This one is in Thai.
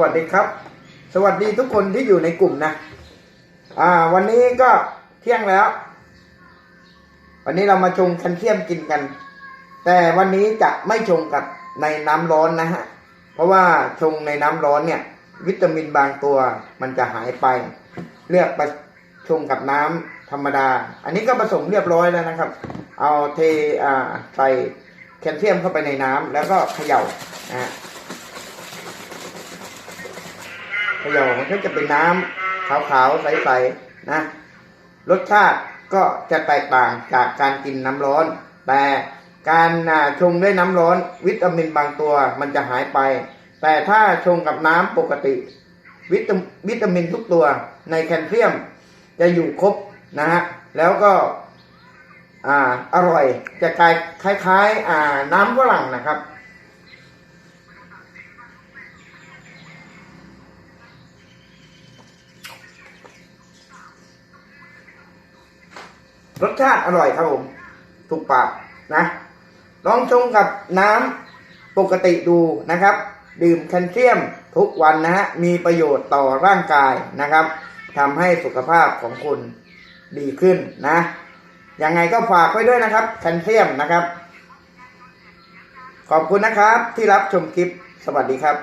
วัสดีครับ สวัสดีทุกคนที่อยู่ในกลุ่มนะ อ่า วันนี้ก็เที่ยงแล้ว วันนี้เรามาชงแคลเซียมกินกัน แต่วันนี้จะไม่ชงกับในน้ำร้อนนะฮะ เพราะว่าชงในน้ำร้อนเนี่ย วิตามินบางตัวมันจะหายไป เลือกไปชงกับน้ำธรรมดา อันนี้ก็ผสมเรียบร้อยแล้วนะครับ เอาเทอ่าใส่แคลเซียมเข้าไปในน้ำแล้วก็เขย่านะฮะ เข ย่ามันก็จะเป็นน้ำขาวๆใสๆนะรสชาติก็จะแตกต่างจากการกินน้ำร้อน แต่การชงด้วยน้ำร้อน วิตามินบางตัวมันจะหายไป แต่ถ้าชงกับน้ำปกติ วิตาวิตามินทุกตัวในแคลเซียม จะอยู่ครบนะฮะแล้วก็อ่าอร่อยจะคล้ายคล้ายๆอ่าน้ำฝรั่งนะครับ รสชาติอร่อยครับผม ถูกปากนะ ลองชงกับน้ำปกติดูนะครับ ดื่มแคลเซียมทุกวันนะฮะ มีประโยชน์ต่อร่างกายนะครับทำให้สุขภาพของคุณดีขึ้นนะยังไงก็ฝากไว้ด้วยนะครับแคลเซียมนะครับ ขอบคุณนะครับที่รับชมคลิป สวัสดีครับ